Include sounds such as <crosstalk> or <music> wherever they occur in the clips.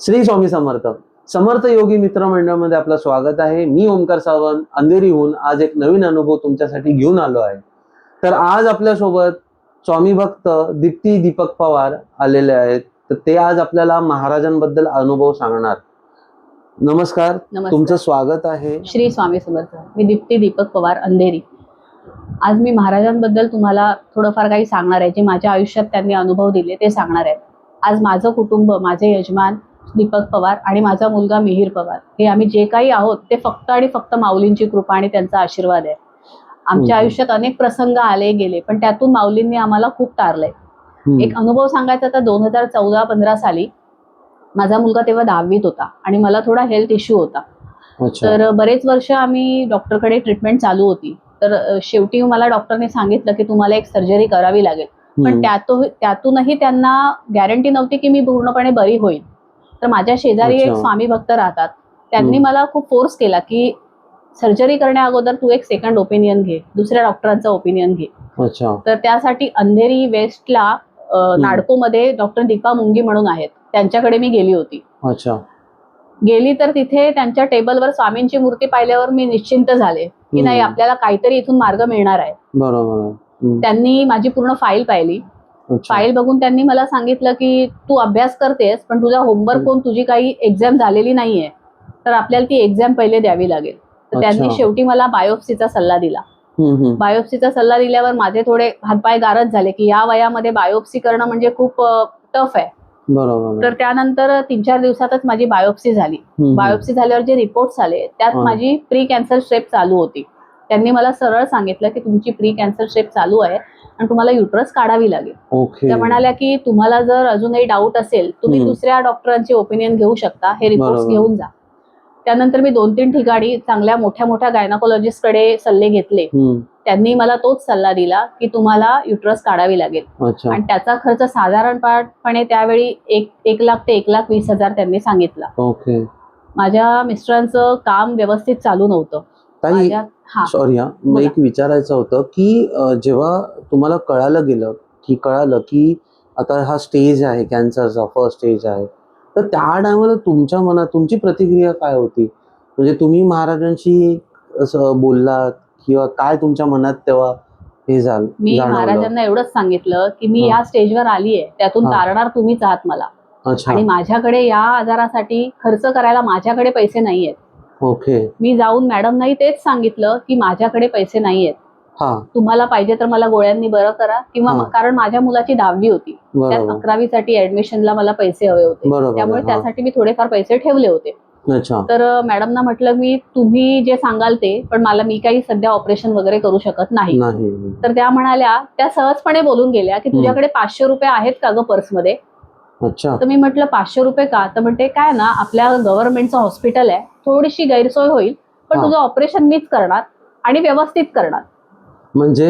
श्री स्वामी समर्थ. समर्थ योगी मित्र मंडळामध्ये आपलं स्वागत आहे. मी ओमकार सावंत अंधेरीहून आज एक नवीन अनुभव तुमच्यासाठी घेऊन आलो आहे. तर आज आपल्यासोबत स्वामी भक्त दीप्ती दीपक पवार आलेले आहेत. तर ते आज आपल्याला महाराजांबद्दल अनुभव सांगणार. नमस्कार. नमस्कार. तुमचं स्वागत आहे. श्री स्वामी समर्थ. मी दीप्ती दीपक पवार अंधेरी. आज मी महाराजांबद्दल तुम्हाला थोडंफार काही सांगणार आहे. जे माझ्या आयुष्यात त्यांनी अनुभव दिले ते सांगणार आहे. आज माझं कुटुंब माझे यजमान दीपक पवार आणि माझा मुलगा मिहीर पवार. हे आम्ही जे काही आहोत ते फक्त आणि फक्त माऊलींची कृपा आणि त्यांचा आशीर्वाद आहे. आमच्या. आयुष्यात अनेक प्रसंग आले गेले पण त्यातून माऊलींनी आम्हाला खूप तारलंय. एक अनुभव सांगायचा तर दोन हजार चौदा पंधरा साली माझा मुलगा तेव्हा दहावीत होता आणि मला थोडा हेल्थ इश्यू होता. तर बरेच वर्ष आम्ही डॉक्टरकडे ट्रीटमेंट चालू होती. तर शेवटी मला डॉक्टरने सांगितलं की तुम्हाला एक सर्जरी करावी लागेल. पण त्यातूनही त्यांना गॅरंटी नव्हती की मी पूर्णपणे बरी होईल तर माझ्या शेजारी एक. स्वामी भक्त राहतात त्यांनी. मला खूप फोर्स केला की सर्जरी करण्या अगोदर तू एक सेकंड ओपिनियन घे दुसऱ्या डॉक्टरांचं ओपिनियन घे अच्छा तर त्यासाठी अंधेरी वेस्टला नाडकोमध्ये डॉक्टर दीपा मुंगी म्हणून आहेत त्यांच्याकडे मी गेली होती अच्छा गेली तर तिथे त्यांच्या टेबलवर स्वामींची मूर्ती पाहिल्यावर मी निश्चिंत झाले की नाही. आपल्याला काहीतरी इथून मार्ग मिळणार आहे बरोबर. त्यांनी माझी पूर्ण फाईल पाहिली. फाईल बघून त्यांनी मला सांगितलं की तू अभ्यास करतेस पण तुझा होमवर्क. होऊन तुझी काही एक्झाम झालेली नाहीये तर आपल्याला ती एक्झाम पहिले द्यावी लागेल तर त्यांनी. शेवटी मला बायोप्सीचा सल्ला दिला. बायोप्सीचा सल्ला दिल्यावर माझे थोडे हातपाय गारच झाले की या वयामध्ये बायोप्सी करणं म्हणजे खूप टफ आहे बरोबर. तर त्यानंतर तीन चार दिवसातच माझी बायोप्सी झाली. बायोप्सी झाल्यावर जे रिपोर्ट्स आले त्यात. माझी प्री कॅन्सर स्टेप चालू होती त्यांनी मला सरळ सांगितलं की तुमची प्री कॅन्सर स्टेप चालू आहे आणि तुम्हाला युट्रस काढावी लागेल. ओके त्या म्हणाल्या की तुम्हाला जर अजूनही डाऊट असेल तुम्ही हम्म. दुसऱ्या डॉक्टरांची ओपिनियन घेऊ शकता हे रिपोर्ट्स बरोबर. घेऊन जा. त्यानंतर मी दोन तीन ठिकाणी चांगल्या मोठ्या मोठ्या गायनाकोलॉजिस्टकडे सल्ले घेतले. हम्म. त्यांनी मला तोच सल्ला दिला की तुम्हाला युट्रस काढावी लागेल. अच्छा. आणि त्याचा खर्च साधारणपणे त्यावेळी एक एक लाख ते एक लाख वीस हजार त्यांनी सांगितला. ओके माझ्या मिस्टरांचं काम व्यवस्थित चालू नव्हतं. ताई माझ्या हा. सॉरी हा. मग बोला. एक विचारायचं होतं की अं, जेव्हा तुम्हाला कळालं गेलं की कळालं की आता हा स्टेज आहे कॅन्सरचा फर्स्ट स्टेज आहे. तर त्या टायमाला तुमच्या मनात तुमची प्रतिक्रिया काय होती? म्हणजे तुम्ही महाराजांशी असं बोललात किंवा काय तुमच्या मनात तेव्हा हे झालं मी? महाराजांना एवढंच सांगितलं की मी. या स्टेजवर आली आहे त्यातून. तारणार तुम्हीच आहात मला. आणि माझ्याकडे या आजारासाठी खर्च करायला माझ्याकडे पैसे नाहीयेत. ओके. मी जाऊन मॅडमनाही तेच सांगितलं की माझ्याकडे पैसे नाहीयेत. तुम्हाला पाहिजे तर मला गोळ्यांनी बरं करा. किंवा कारण माझ्या मुलाची दहावी होती. त्यात बरोबर. अकरावीसाठी ऍडमिशनला मला पैसे हवे होते. त्यामुळे. त्यासाठी मी थोडेफार पैसे ठेवले होते. तर मॅडमना म्हटलं मी तुम्ही जे सांगाल ते पण मला मी काही सध्या ऑपरेशन वगैरे करू शकत नाही. तर त्या म्हणाल्या त्या सहजपणे बोलून गेल्या की तुझ्याकडे पाचशे रुपये आहेत का ग पर्समध्ये? तर मी म्हटलं पाचशे रुपये का? तर म्हणते काय ना आपल्या गव्हर्नमेंटचं हॉस्पिटल आहे. थोडीशी गैरसोय होईल पण. तुझं ऑपरेशन मीच करणार आणि व्यवस्थित करणार. म्हणजे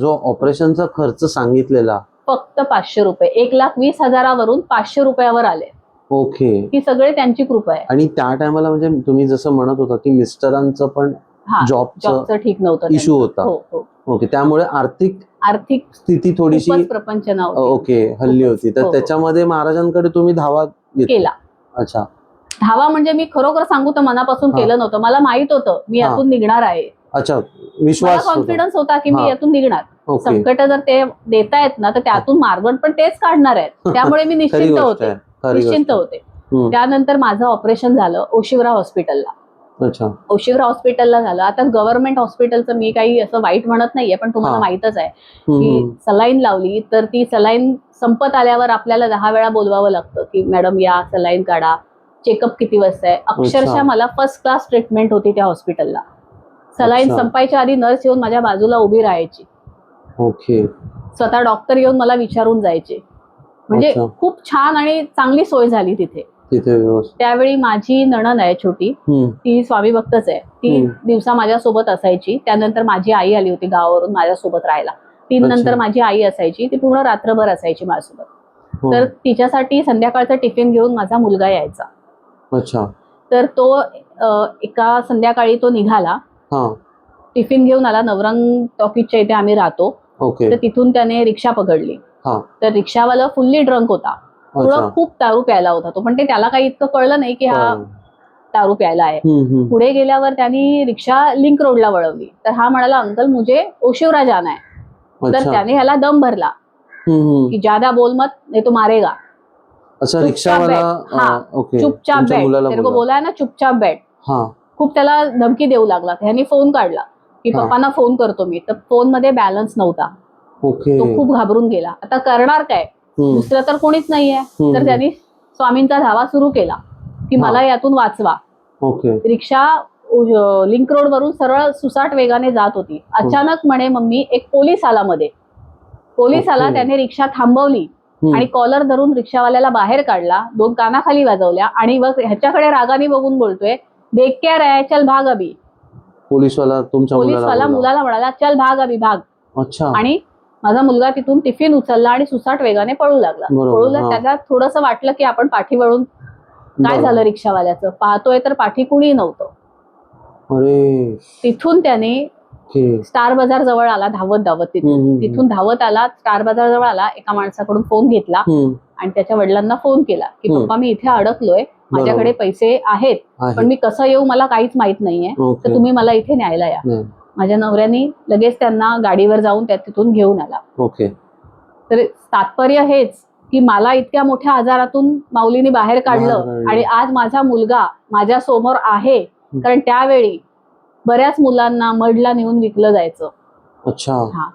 जो ऑपरेशनचा खर्च सांगितलेला फक्त पाचशे रुपये एक लाख वीस हजारावरून पाचशे रुपयावर आले ओके ही सगळे त्यांची कृपा आहे आणि त्या टायमाला म्हणजे तुम्ही जसं म्हणत होता की मिस्टरांचं पण जॉबचं जॉबचं ठीक नव्हतं इश्यू. होता हो हो ओके त्यामुळे आर्थिक आर्थिक स्थिती थोडीशी प्रपंच ओके हल्ली. होती तर हो. त्याच्यामध्ये महाराजांकडे तुम्ही धावा. केला अच्छा धावा म्हणजे मी खरोखर सांगू तर मनापासून. केलं नव्हतं मला माहीत होतं मी. यातून निघणार आहे अच्छा विश्वास. कॉन्फिडन्स होता की मी. यातून निघणार संकट जर ते देतायत ना तर त्यातून मार्गण पण तेच काढणार आहेत <laughs> त्यामुळे मी निश्चिंत होते निश्चिंत. होते. त्यानंतर माझं ऑपरेशन झालं ओशिवरा हॉस्पिटलला अच्छा ओशिवरा हॉस्पिटलला झालं आता गव्हर्नमेंट हॉस्पिटलचं मी काही असं वाईट म्हणत नाहीये पण तुम्हाला. माहितच आहे की. सलाईन लावली तर ती सलाईन संपत आल्यावर आपल्याला दहा वेळा बोलवावं लागतं की मॅडम या सलाईन काढा चेकअप किती वाजता आहे अक्षरशः. मला फर्स्ट क्लास ट्रीटमेंट होती त्या हॉस्पिटलला सलाईन अच्छा. संपायच्या आधी नर्स येऊन माझ्या बाजूला उभी राहायची. ओके. स्वतः डॉक्टर येऊन मला विचारून जायचे. म्हणजे अच्छा. खूप छान आणि चांगली सोय झाली तिथे. तिथे व्यवस्थित. त्यावेळी माझी नणन आहे छोटी हम्म, ती स्वामी भक्तच आहे. ती हम्म. दिवसा माझ्यासोबत असायची. त्यानंतर माझी आई आली होती गावावरून माझ्यासोबत राहायला. तीन अच्छा. नंतर माझी आई असायची. ती पूर्ण रात्रभर असायची माझ्यासोबत. हो. तर तिच्यासाठी संध्याकाळचा टिफिन घेऊन माझा मुलगा यायचा. अच्छा. तर तो अ, एका संध्याकाळी तो निघाला. टिफिन घेऊन आला नवरंग टॉकीजच्या इथे आम्ही राहतो. तर तिथून त्याने रिक्षा पकडली. तर रिक्षावाला फुल्ली ड्रंक होता. थोडं खूप दारू प्यायला होता तो. पण ते त्याला काही इतकं कळलं नाही की हा. दारू प्यायला आहे. पुढे गेल्यावर त्यांनी रिक्षा लिंक रोडला वळवली. तर हा म्हणाला अंकल मुझे ओशिवरा जाना है. तर त्याने ह्याला दम भरला. की ज्यादा बोल मत नाही तो मारेगा. अच्छा चुपचाप रिक्षावाला चुपचाप तुमच्या बैठ. मुलाला तेरे को बोला. बोला है ना चुपचाप बैठ. हा. खूप त्याला धमकी देऊ लागला. ह्यानी फोन काढला की. पप्पांना फोन करतो मी. तर फोनमध्ये बॅलन्स नव्हता. ओके. तो खूप घाबरून गेला. आता करणार काय? दुसरं तर कोणीच नाहीये. तर त्यांनी स्वामींचा धावा सुरू केला. की. मला यातून वाचवा. ओके. रिक्षा लिंक रोड वरून सरळ सुसाट वेगाने जात होती. अचानक म्हणे मम्मी एक पोलीस आला मध्ये. पोलीस आला. त्याने रिक्षा थांबवली. आणि कॉलर धरून रिक्षावाल्याला बाहेर काढला. दोन कानाखाली वाजवल्या आणि मग ह्याच्याकडे रागाने बघून बोलतोय देख क्या रहा है चल भाग अभी। पोलीसवाला तुमच्या पोलीसवाला मुलाला बोला. मुलाला म्हणाला चल भाग अभी भाग. अच्छा. आणि माझा मुलगा तिथून टिफिन उचलला आणि सुसाट वेगाने पळू लागला. बरोबर, पळू लागला हा. त्याला थोडस वाटलं की आपण पाठी वळून काय बरोबर. झालं रिक्षावाल्याचं. पाहतोय तर पाठी कुणी नव्हतं. अरे. तिथून त्याने ओके स्टार बाजार जवळ आला धावत धावत तिथून. हम्म, हम्म, तिथून धावत आला स्टार बाजार जवळ आला एका माणसाकडून फोन घेतला हम्म, आणि त्याच्या वडिलांना फोन केला की हम्म. पप्पा मी इथे अडकलोय माझ्याकडे पैसे आहेत आहे. पण मी कसं येऊ मला काहीच माहीत नाहीये. तर तुम्ही मला इथे न्यायला या. माझ्या नवऱ्याने लगेच त्यांना गाडीवर जाऊन त्या तिथून घेऊन आला. ओके. तर तात्पर्य हेच की मला इतक्या मोठ्या आजारातून माऊलीने बाहेर काढलं. आणि आज माझा मुलगा माझ्यासमोर आहे. कारण त्यावेळी बऱ्याच मुलांना मडला नेऊन विकलं जायचं. अच्छा. हा.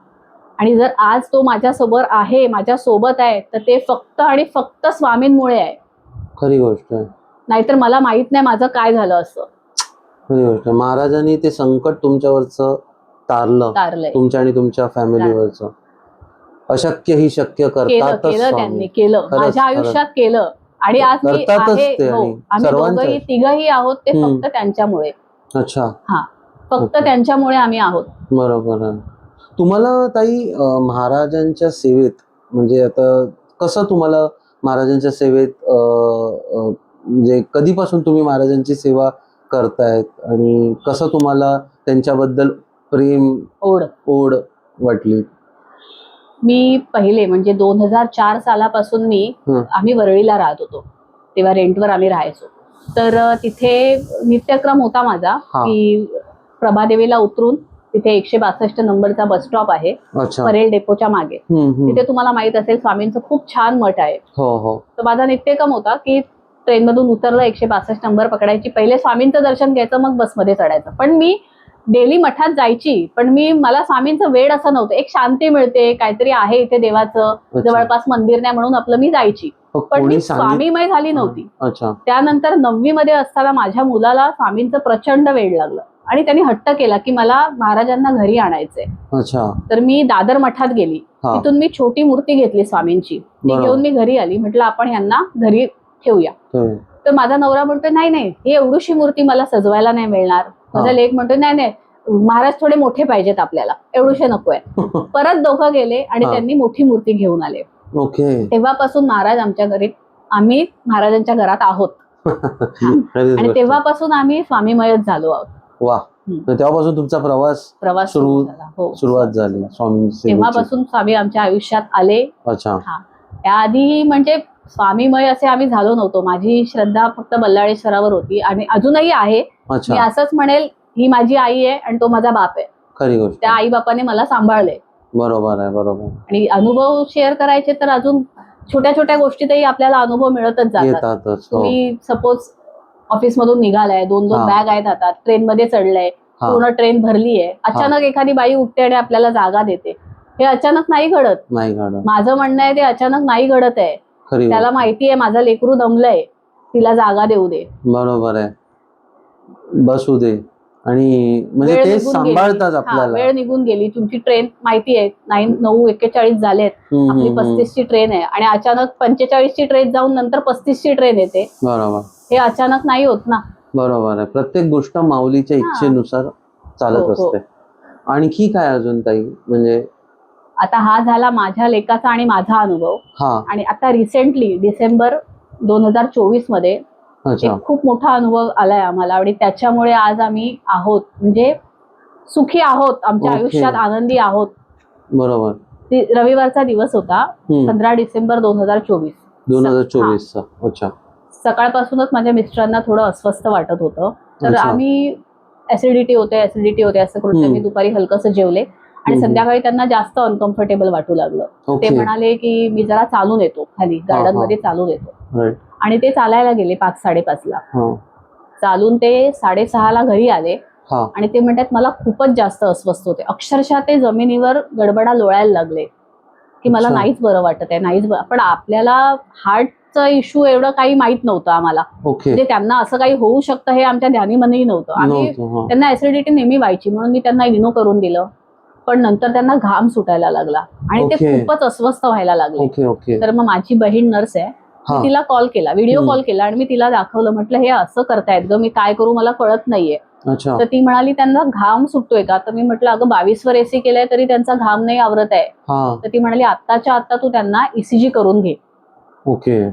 आणि जर आज तो माझ्या सोबत आहे माझ्या सोबत आहे तर ते फक्त आणि फक्त स्वामींमुळे आहे. खरी गोष्ट आहे. नाहीतर मला माहीत नाही माझं काय झालं असं. महाराजांनी ते संकट तुमच्यावरचं तारलं तुमच्या आणि तुमच्या फॅमिलीवरचं. अशक्य ही शक्य केलं स्वामी. त्यांनी केलं. माझ्या. आयुष्यात केलं. आणि आज मी हो आम्ही तिघही आहोत ते. फक्त त्यांच्यामुळे. अच्छा. फक्त ओके. त्यांच्यामुळे आम्ही आहोत. बरोबर तुम्हाला ताई महाराजांच्या सेवेत म्हणजे आता कसं तुम्हाला महाराजांच्या सेवेत म्हणजे कधीपासून तुम्ही महाराजांची सेवा करतायत आणि कसं तुम्हाला त्यांच्याबद्दल प्रेम ओढ. ओढ वाटली? मी पहिले म्हणजे दोन हजार चार सालापासून मी हं. आम्ही वरळीला राहत होतो. तेव्हा रेंटवर आम्ही राहायचो. तर अ, तिथे नित्यक्रम होता माझा हा. की प्रभादेवीला उतरून तिथे एकशे बासष्ट नंबरचा बस स्टॉप आहे अच्छा. परेल डेपोच्या मागे. हम्म, हम्म. तिथे तुम्हाला माहीत असेल स्वामींचं खूप छान मठ आहे. हो हो. तर माझा नित्यक्रम होता की ट्रेनमधून उतरलं एकशे बासष्ट नंबर पकडायची. पहिले स्वामींचं दर्शन घ्यायचं मग बसमध्ये चढायचं. पण मी डेली मठात जायची पण मी मला स्वामींचं वेळ असं नव्हतं. एक शांती मिळते काहीतरी आहे इथे देवाचं. जवळपास मंदिर नाही म्हणून आपलं मी जायची. मग पण मी स्वामीमय झाली नव्हती. त्यानंतर नववी मध्ये असताना माझ्या मुलाला स्वामींचं प्रचंड वेळ लागलं. आणि त्यांनी हट्ट केला की मला महाराजांना घरी आणायचंय. तर मी दादर मठात गेली. हा. तिथून मी छोटी मूर्ती घेतली स्वामींची. ती. घेऊन मी घरी आली. म्हटलं आपण यांना घरी ठेवूया. तर माझा नवरा म्हणतो नाही नाही ही एवढीशी मूर्ती मला सजवायला नाही मिळणार. माझा. लेख म्हणतो नाही नाही महाराज थोडे मोठे पाहिजेत आपल्याला एवढूशे नकोय <laughs> परत दोघं गेले आणि. त्यांनी मोठी मूर्ती घेऊन आले. ओके. तेव्हापासून महाराज आमच्या घरी आम्ही महाराजांच्या घरात आहोत. <laughs> आणि. तेव्हापासून आम्ही स्वामीमयच झालो आहोत. वा. तेव्हापासून तुमचा प्रवास प्रवास सुरू- हो. सुरुवात झाली स्वामी तेव्हापासून स्वामी आमच्या आयुष्यात आले. अच्छा. त्याआधी म्हणजे स्वामीमय असे आम्ही झालो नव्हतो. माझी श्रद्धा फक्त बल्लाळेश्वरावर होती आणि अजूनही आहे. मी असंच म्हणेल ही माझी आई आहे आणि तो माझा बाप आहे. खरी गोष्ट. त्या आई बापाने मला सांभाळले बरोबर आहे बरोबर. आणि अनुभव शेअर करायचे तर अजून छोट्या छोट्या गोष्टीतही आपल्याला अनुभव मिळतच जातात. हो. तुम्ही सपोज ऑफिस मधून निघालाय दोन दोन. बॅग आहेत हातात ट्रेन मध्ये चढलंय पूर्ण ट्रेन भरली आहे अचानक एखादी बाई उठते आणि आपल्याला जागा देते. हे अचानक नाही घडत. माझं म्हणणं आहे ते अचानक नाही घडत आहे. खरी त्याला. माहिती आहे माझं लेकरू दमलंय. तिला जागा देऊ दे. बरोबर आहे. बसू दे. आणि म्हणजे ते. सांभाळतात आपल्याला. वेळ निघून गेली. तुमची ट्रेन माहिती आहे नाईन नऊ एक्केचाळीस झालेत. आपली हम्म. पस्तीसची ट्रेन आहे. आणि अचानक पंचेचाळीसची ट्रेन जाऊन नंतर पस्तीसची ट्रेन येते. बरोबर. हे अचानक नाही होत ना. बरोबर आहे. प्रत्येक गोष्ट माऊलीच्या. इच्छेनुसार चालत हो, हो. असते. आणखी काय अजून ताई म्हणजे आता हा झाला माझ्या लेखाचा आणि माझा अनुभव. हा. आणि आता रिसेंटली डिसेंबर दोन हजार चोवीसमध्ये अच्छा. एक खूप मोठा अनुभव आलाय आम्हाला आणि त्याच्यामुळे आज आम्ही आहोत. म्हणजे सुखी आहोत. आमच्या. आयुष्यात आनंदी आहोत. बरोबर. ती- रविवारचा दिवस होता. हम्म, पंधरा डिसेंबर दोन हजार चोवीस. दोन हजार हा. चोवीसचा अच्छा. सकाळपासूनच माझ्या मिस्टरांना थोडं अस्वस्थ वाटत होतं. तर अच्छा. आम्ही ऍसिडिटी होते ऍसिडिटी होते असं करून हम्म. मी दुपारी हलकंसं जेवले. आणि. संध्याकाळी त्यांना जास्त अनकम्फर्टेबल वाटू लागलं. ते म्हणाले की मी जरा चालून येतो खाली गार्डन. मध्ये चालून येतो. आणि ते चालायला गेले पाच साडेपाच ला चालून ते साडेसहाला घरी आले आणि ते म्हणतात मला खूपच जास्त अस्वस्थ होते. अक्षरशः ते जमिनीवर गडबडा लोळायला लागले की मला. नाहीच बरं वाटत आहे नाहीच पण आपल्याला हार्टचा इश्यू एवढं काही माहीत नव्हतं आम्हाला. म्हणजे त्यांना असं काही होऊ शकतं हे आमच्या ध्यानीमध्येही नव्हतं. आम्ही त्यांना ऍसिडिटी नेहमी व्हायची म्हणून मी त्यांना इग्नो करून दिलं. पण नंतर त्यांना घाम सुटायला लागला. आणि ते. खूपच अस्वस्थ व्हायला लागले. Okay okay. तर मग माझी बहीण नर्स आहे. हा. मी तिला कॉल केला. व्हिडिओ हम्म. कॉल केला आणि मी तिला दाखवलं. म्हटलं हे असं करतायत ग. मी काय करू? मला कळत नाहीये. अच्छा. तर ती म्हणाली त्यांना घाम सुटतोय का? तर मी म्हटलं अगं बावीस वर एसी केलाय तरी त्यांचा घाम नाही आवरत आहे. हा. तर ती म्हणाली आत्ताच्या आत्ता तू त्यांना ईसीजी करून घे. ओके.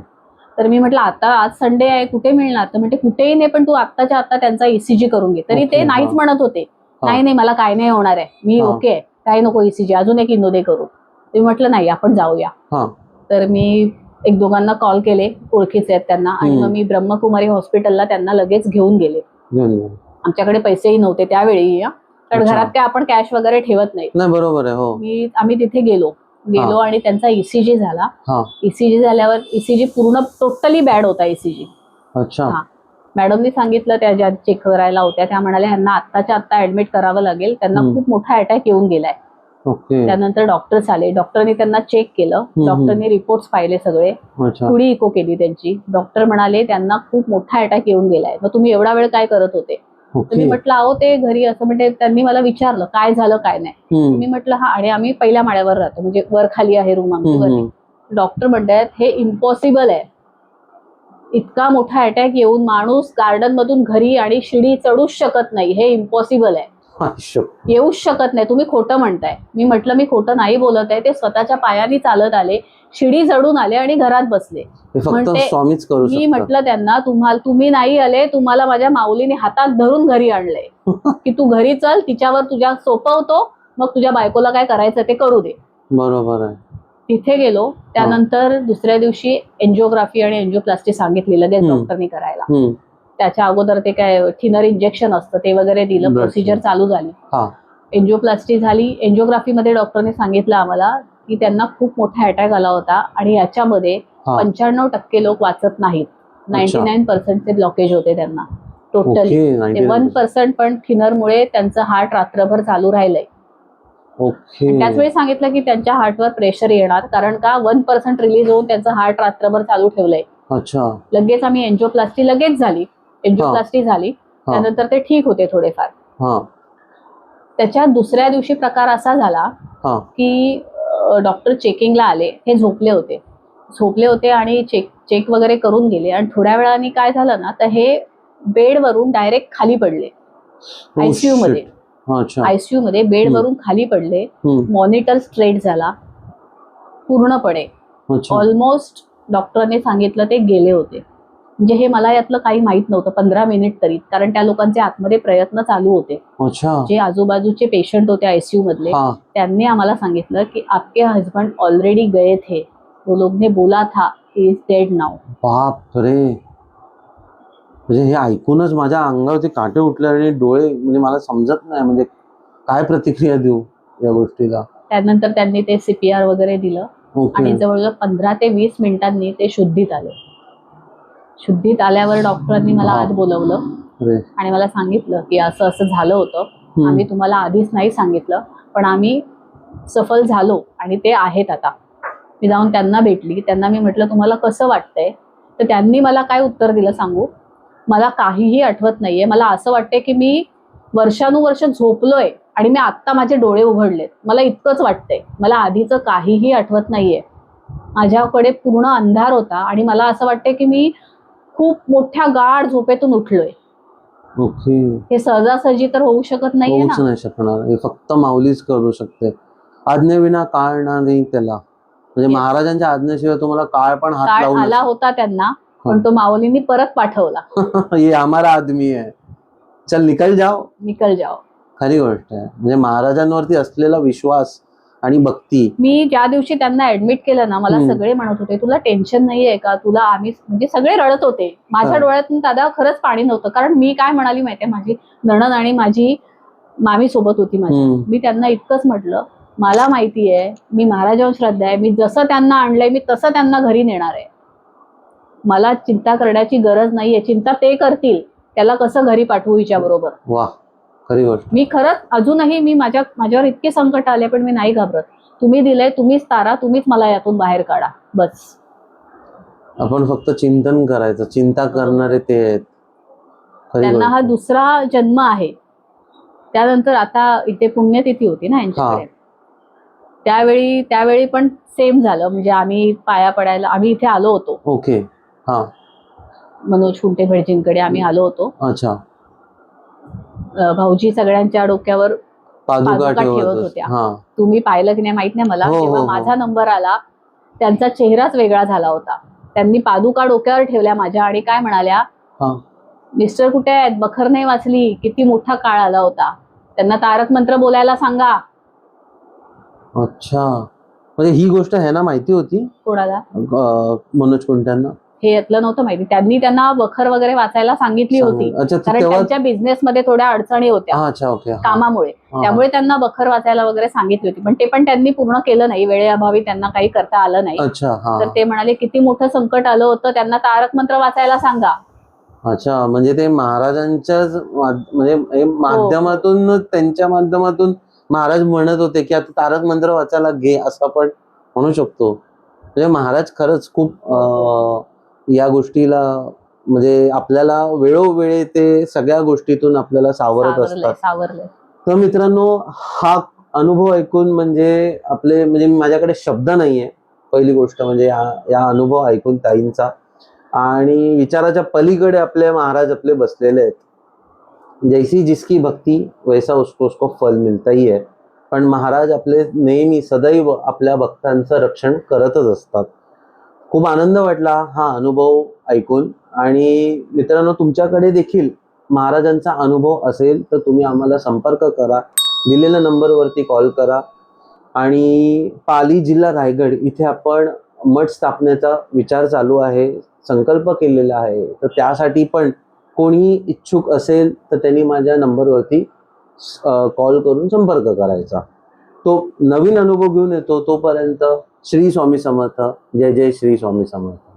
तर मी म्हटलं आता आज संडे आहे. कुठे मिळणार? तर म्हणते कुठेही नाही पण तू आत्ताच्या आत्ता त्यांचा ईसीजी करून घे. तरी ते नाहीच हा. म्हणत होते. नाही नाही मला काय नाही होणार आहे. मी. ओके काय नको ईसीजी अजून एक इनोदे करू. मी म्हटलं नाही आपण जाऊया. तर मी एक दोघांना कॉल केले. ओळखीचे आहेत त्यांना. आणि. मग मी ब्रह्मकुमारी हॉस्पिटलला त्यांना लगेच घेऊन गेले. आमच्याकडे पैसेही नव्हते त्यावेळी. कारण. घरात काय आपण कॅश वगैरे ठेवत नाही. बरोबर आहे हो. मी आम्ही तिथे गेलो. गेलो आणि त्यांचा ईसीजी झाला. हा. ईसीजी झाल्यावर ईसीजी पूर्ण टोटली बॅड होता ईसीजी अच्छा. मॅडमनी सांगितलं त्या ज्या चेक करायला होत्या त्या म्हणाल्या यांना आत्ताच्या आत्ता ऍडमिट करावं लागेल त्यांना. खूप मोठा अटॅक येऊन गेलाय. त्यानंतर डॉक्टर्स आले. डॉक्टरनी त्यांना चेक केलं. डॉक्टरनी रिपोर्ट्स पाहिले सगळे. थोडी इको केली त्यांची. डॉक्टर म्हणाले त्यांना खूप मोठा अटॅक येऊन गेलाय. मग तुम्ही एवढा वेळ काय करत होते? मी म्हटलं अहो ते घरी असं म्हणजे त्यांनी मला विचारलं काय झालं काय नाही. मी म्हटलं हा आणि आम्ही पहिल्या माळ्यावर राहतो. म्हणजे वर खाली आहे रूम आमची. डॉक्टर म्हणतात हे इम्पॉसिबल आहे. इतका मोठा अटॅक येऊन माणूस गार्डन मधून घरी आणि शिडी चढूच शकत नाही. हे इम्पॉसिबल आहे. येऊच शकत नाही. तुम्ही खोटं म्हणताय. मी म्हटलं मी खोटं नाही बोलत आहे. ते स्वतःच्या पायाने चालत आले शिडी चढून आले आणि घरात बसले. म्हणते- स्वामीच करू मी म्हटलं त्यांना तुम्हाला तुम्ही नाही आले तुम्हाला माझ्या माऊलीने हातात धरून घरी आणलंय. <laughs> की तू घरी चल तिच्यावर तुझ्या सोपवतो मग तुझ्या बायकोला काय करायचं ते करू दे. बरोबर आहे. तिथे गेलो त्यानंतर दुसऱ्या दिवशी एन्जिओग्राफी आणि एन्जिओप्लास्टी सांगितली लगेच. डॉक्टरनी करायला. त्याच्या अगोदर ते काय थिनर इंजेक्शन असतं ते वगैरे दिलं प्रोसिजर. चालू झाली. एन्जिओप्लास्टी झाली. एन्जिओग्राफीमध्ये डॉक्टरने सांगितलं आम्हाला की त्यांना खूप मोठा अटॅक आला होता आणि याच्यामध्ये पंच्याण्णव टक्के लोक वाचत नाहीत. नाईन्टी नाईन पर्सेंटचे ब्लॉकेज होते त्यांना. Totally one 99. पर्सेंट पण थिनरमुळे त्यांचं हार्ट रात्रभर चालू राहिलंय. ओके. त्याच वेळी सांगितलं की त्यांच्या हार्टवर प्रेशर येणार कारण का वन पर्सेंट रिलीज होऊन त्यांचं हार्ट रात्रभर चालू ठेवलंय. अच्छा. लगेच आम्ही एन्जिओप्लास्टी लगेच झाली. एन्जिओप्लास्टी झाली. त्यानंतर ते ठीक होते थोडेफार. हा. त्याच्या दुसऱ्या दिवशी प्रकार असा झाला हा. की डॉक्टर चेकिंगला आले. हे झोपले होते. झोपले होते आणि चेक चेक वगैरे करून गेले. आणि थोड्या वेळाने काय झालं ना तर हे बेडवरून डायरेक्ट खाली पडले. Oh, आयसीयू मध्ये. आयसीयू मध्ये बेडवरून खाली पडले. मॉनिटर स्ट्रेट झाला पूर्णपणे. ऑलमोस्ट डॉक्टरने सांगितलं ते गेले होते. म्हणजे हे मला यातलं काही माहीत नव्हतं पंधरा मिनिट तरी. कारण त्या लोकांचे आतमध्ये प्रयत्न चालू होते. जे आजूबाजूचे पेशंट होते आयसीयू मधले त्यांनी आम्हाला सांगितलं की आपके हस्बंड ऑलरेडी गए थे. वो लोग ने बोला था इज डेड नाउ बाप रे. म्हणजे हे ऐकूनच माझ्या अंगावरती काटे उठले आणि डोळे म्हणजे मला समजत नाही म्हणजे काय प्रतिक्रिया देऊ या गोष्टीला? त्यानंतर त्यांनी ते सीपीआर वगैरे दिलं. आणि जवळजवळ पंधरा ते वीस मिनिटांनी ते शुद्धीत आले. शुद्धीत आल्यावर डॉक्टरांनी मला आत बोलवलं. आणि मला सांगितलं की असं असं झालं होतं. आम्ही तुम्हाला आधीच नाही सांगितलं पण आम्ही सफल झालो आणि ते आहेत आता. मी जाऊन त्यांना भेटली. त्यांना मी म्हटलं तुम्हाला कसं वाटतंय? तर त्यांनी मला काय उत्तर दिलं सांगू? मला काहीही आठवत नाहीये. मला असं वाटतंय की मी वर्षानुवर्ष झोपलोय आणि मी आत्ता माझे डोळे उघडलेत. मला इतकंच वाटतंय. मला आधीचं काहीही आठवत नाहीये. माझ्याकडे पूर्ण अंधार होता आणि मला असं वाटतंय की मी खूप मोठ्या गाढ झोपेतून उठलोय. ओके. हे सहजासहजी तर होऊ शकत नाहीये होऊच ना? नाही शकणार. हे फक्त माऊलीच करू शकते. आज्ञेविना काळ ना नाही त्याला. म्हणजे Yes. महाराजांच्या आज्ञेशिवाय तुम्हाला काळ पण हात काळ लावू आला होता त्यांना. पण तो माऊलींनी परत पाठवला. <laughs> ये हमारा आदमी है. चल निकल जाओ. निकल जाओ. खरी गोष्ट आहे म्हणजे महाराजांवरती असलेला विश्वास आणि भक्ती. मी ज्या दिवशी त्यांना ऍडमिट केलं ना मला. सगळे म्हणत होते तुला टेन्शन नाहीये का? तुला आम्ही म्हणजे सगळे रडत होते. माझ्या. डोळ्यातून दादा खरंच पाणी नव्हतं. कारण मी काय म्हणाली माहितीये? माझी नणन आणि माझी मामी सोबत होती माझी. मी त्यांना इतकंच म्हटलं मला माहिती आहे मी महाराजांवर श्रद्धा आहे. मी जसं त्यांना आणलंय मी तसं त्यांना घरी नेणार आहे. मला चिंता करण्याची गरज नाहीये. चिंता ते करतील. त्याला कसं घरी पाठवू वा खरी गोष्ट. मी खरंच अजूनही मी माझ्या माझ्यावर इतके संकट आले पण मी नाही घाबरत. तुम्ही दिलंय तुम्हीच तारा तुम्हीच मला यातून बाहेर काढा. बस. आपण फक्त चिंतन करायचं. चिंता करणारे ते आहेत. त्यांना हा. दुसरा जन्म आहे. त्यानंतर आता इथे पुण्यतिथी होती ना यांच्याकडे. त्यावेळी त्यावेळी पण सेम झालं. म्हणजे आम्ही पाया पडायला आम्ही इथे आलो होतो. ओके हा. मनोज कुंटे भटजींकडे आम्ही आलो होतो. अच्छा. अं, भाऊजी सगळ्यांच्या डोक्यावर पादुका पादुका ठेवत ठेवत होते. होत्या. हा. तुम्ही पाहिलं की नाही माहीत नाही मला हो, हो, जेव्हा हो. माझा नंबर आला त्यांचा चेहराच वेगळा झाला होता. त्यांनी पादुका डोक्यावर ठेवल्या माझ्या आणि काय म्हणाल्या हा. मिस्टर कुठे आहेत? बखर नाही वाचली. किती मोठा काळ आला होता. त्यांना तारक मंत्र बोलायला सांगा. अच्छा. म्हणजे ही गोष्ट ह्यांना माहिती होती? कोणाला? अं, मनोज कुंट्यांना. हे यातलं नव्हतं माहिती. त्यांनी त्यांना बखर वगैरे वाचायला सांगितली होती. कारण त्यांच्या बिझनेस मध्ये थोड्या अडचणी होत्या. कामामुळे. त्यामुळे त्यांना बखर वाचायला वगैरे सांगितली होती. पण ते पण त्यांनी पूर्ण केलं नाही. वेळेअभावी त्यांना काही करता आलं नाही. अच्छा तर ते म्हणाले किती मोठं संकट आलं होतं. त्यांना तारक मंत्र वाचायला सांगा. अच्छा म्हणजे ते महाराजांच्याच माध- म्हणजे हो. माध्यमातून त्यांच्या माध्यमातून महाराज म्हणत होते की आता तारक मंत्र वाचायला घे असं आपण म्हणू शकतो. म्हणजे महाराज खरंच खूप या गोष्टीला म्हणजे आपल्याला वेळोवेळी ते सगळ्या गोष्टीतून आपल्याला सावरत असतात. तर मित्रांनो हा अनुभव ऐकून म्हणजे आपले म्हणजे माझ्याकडे शब्द नाहीये. पहिली गोष्ट म्हणजे या- या अनुभव ऐकून ताईंचा. आणि विचाराच्या पलीकडे आपले महाराज आपले बसलेले आहेत. जैसी जिसकी भक्ती वैसा उसको उसको फल मिळता ही. आहे पण महाराज आपले नेहमी सदैव आपल्या भक्तांचं रक्षण करतच असतात. खूप आनंद वाटला हा अनुभव ऐकून. आणि मित्रांनो तुमच्याकडे देखील महाराजांचा अनुभव असेल तर तुम्ही आम्हाला संपर्क करा. दिलेल्या नंबरवरती कॉल करा. आणि पाली जिल्हा रायगड इथे आपण मठ स्थापनेचा विचार चालू आहे संकल्प केलेला आहे. तर त्यासाठी पण कोणी इच्छुक असेल तर त्यांनी माझ्या नंबरवरती कॉल करून संपर्क करायचा. तो नवीन अनुभव घेऊन येतो तोपर्यंत श्री स्वामी समर्थ जय जय श्री स्वामी समर्थ.